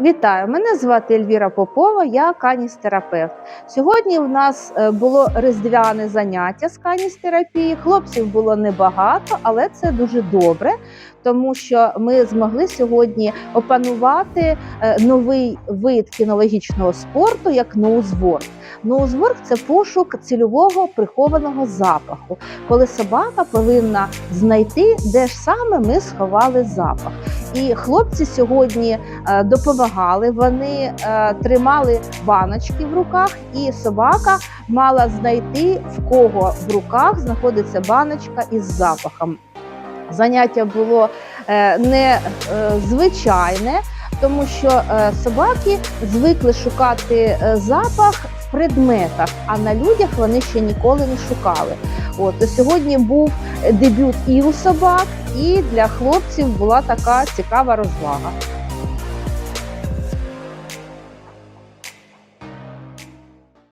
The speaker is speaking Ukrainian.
Вітаю! Мене звати Ельвіра Попова, я каністерапевт. Сьогодні в нас е, було різдвяне заняття з каністерапії. Хлопців було небагато, але це дуже добре, тому що ми змогли сьогодні опанувати е, новий вид кінологічного спорту, як ноузворк. Ноузворк – це пошук цільового прихованого запаху, коли собака повинна знайти, де ж саме ми сховали запах. І хлопці сьогодні е, допомагали. Вони е, тримали баночки в руках, і собака мала знайти в кого в руках знаходиться баночка із запахом. Заняття було е, не е, звичайне, тому що собаки звикли шукати запах в предметах, а на людях вони ще ніколи не шукали. От сьогодні був дебют і у собак, і для хлопців була така цікава розвага.